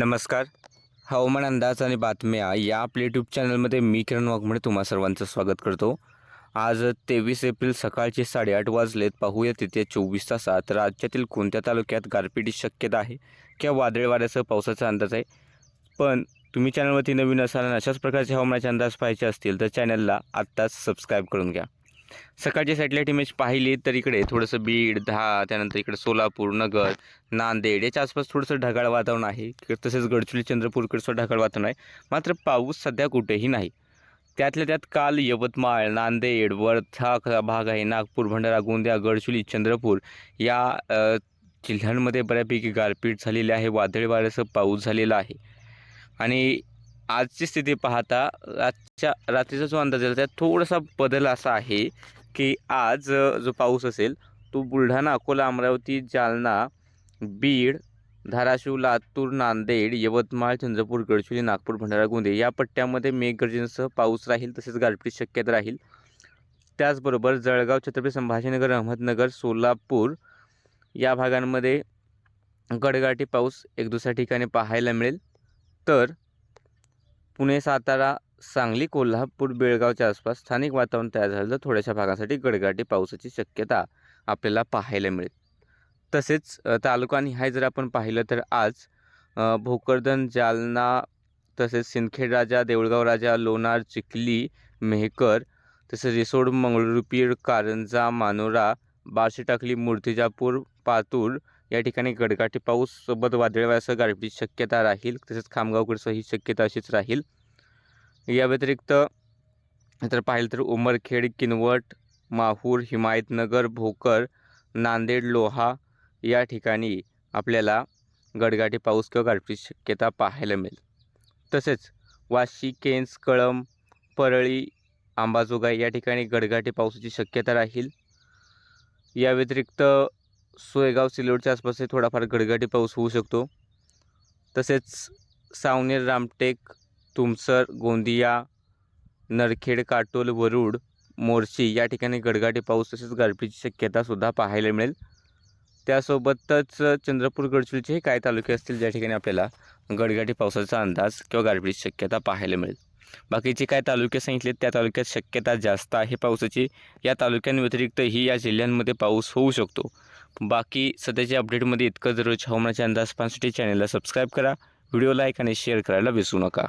नमस्कार. हवामान अंदाज आणि बातम्या या आपल्या यूट्यूब चॅनलमध्ये मी किरण वाघमोडे तुम्हा सर्वांचं स्वागत करतो. आज तेवीस एप्रिल सकाळचे साडेआठ वाजलेत. पाहूया तिथे चोवीस तासात राज्यातील कोणत्या तालुक्यात गारपिटी शक्यता आहे किंवा वादळ वाऱ्यासह पावसाचा अंदाज आहे. पण तुम्ही चॅनलवरती नवीन असाल आणि अशाच प्रकारचे हवामानाचे अंदाज पाहायचे असतील तर चॅनलला आत्ताच सबस्क्राईब करून घ्या. सकाळची सॅटेलाईट इमेज पाहिली तर इकडे थोडंसं बीड दहा त्यानंतर इकडे सोलापूर नगर नांदेड याच्या आसपास थोडंसं ढगाळ वातावरण आहे. तसेच गडचिरोली चंद्रपूरकडे सुद्धा ढगाळ वातावरण आहे. मात्र पाऊस सध्या कुठेही नाही. त्यातल्या त्यात काल यवतमाळ नांदेड वर्धा भाग आहे. नागपूर भंडारा गोंदिया गडचिरोली चंद्रपूर या जिल्ह्यांमध्ये बऱ्यापैकी गारपीट झालेली आहे. वादळी वाऱ्यासह पाऊस झालेला आहे. आणि आजची स्थिती पाहता रातच्या रात्रीचा जो अंदाज आहे त्यात थोडासा बदल असा आहे की आज जो पाऊस असेल तो बुलढाणा अकोला अमरावती जालना बीड धाराशिव लातूर नांदेड यवतमाळ चंद्रपूर गडचिरोली नागपूर भंडारा गोंदिया या पट्ट्यामध्ये मेघगर्जनेसह पाऊस राहील तसेच गारपीट शक्यता राहील. त्याचबरोबर जळगाव छत्रपती संभाजीनगर अहमदनगर सोलापूर या भागांमध्ये गडगाटी पाऊस एक दुसऱ्या ठिकाणी पाहायला मिळेल. तर पुणे सातारा सांगली कोल्हापूर बेळगावच्या आसपास स्थानिक वातावरण तयार झालं तर थोड्याशा भागासाठी गडगाटी पावसाची शक्यता आपल्याला पाहायला मिळेल. तसेच तालुकानिहाय जर आपण पाहिलं तर आज भोकरदन जालना तसेच सिंदखेड राजा देऊळगाव राजा लोणार चिखली मेहकर तसेच रिसोड मंगळुरपीर कारंजा मानोरा बार्शी टाकली मूर्तिजापूर पातूर या ठिकाणी गडगाटी पाऊस सोबत गारपीची गारपीटची शक्यता राहील तसेच खामगावकडसह ही शक्यता अशीच राहील. या व्यतिरिक्त जर पाहिलं तर उमरखेड किनवट माहूर हिमायतनगर भोकर नांदेड लोहा या ठिकाणी आपल्याला गडगाटी पाऊस किंवा गारपीटची शक्यता पाहायला मिळेल. तसेच वाशी केन्स कळंब परळी आंबाजोगाई या ठिकाणी गडगाटी पावसाची शक्यता राहील. या व्यतिरिक्त सोयगाव सिल्लोडच्या आसपासही थोडाफार गडगाटी पाऊस होऊ शकतो. तसेच सावनेर रामटेक तुमसर गोंदिया नरखेड काटोल वरुड मोर्शी या ठिकाणी गडगाटी पाऊस तसेच गारपीची शक्यतासुद्धा पाहायला मिळेल. त्यासोबतच चंद्रपूर गडचिरोलीचेही काही तालुके असतील ज्या ठिकाणी आपल्याला गडगाटी पावसाचा अंदाज किंवा गारपीची शक्यता पाहायला मिळेल. बाकीचे काय तालुके सांगितले त्या तालुक्यात शक्यता जास्त आहे पावसाची. या तालुक्यांव्यतिरिक्तही या जिल्ह्यांमध्ये पाऊस होऊ शकतो. बाकी सध्याच्या अपडेटमध्ये इतकं दररोज हवामानाचे अंदाज पानसुटी चॅनलला सबस्क्राईब करा. व्हिडिओ लाईक आणि शेअर करायला विसरू नका.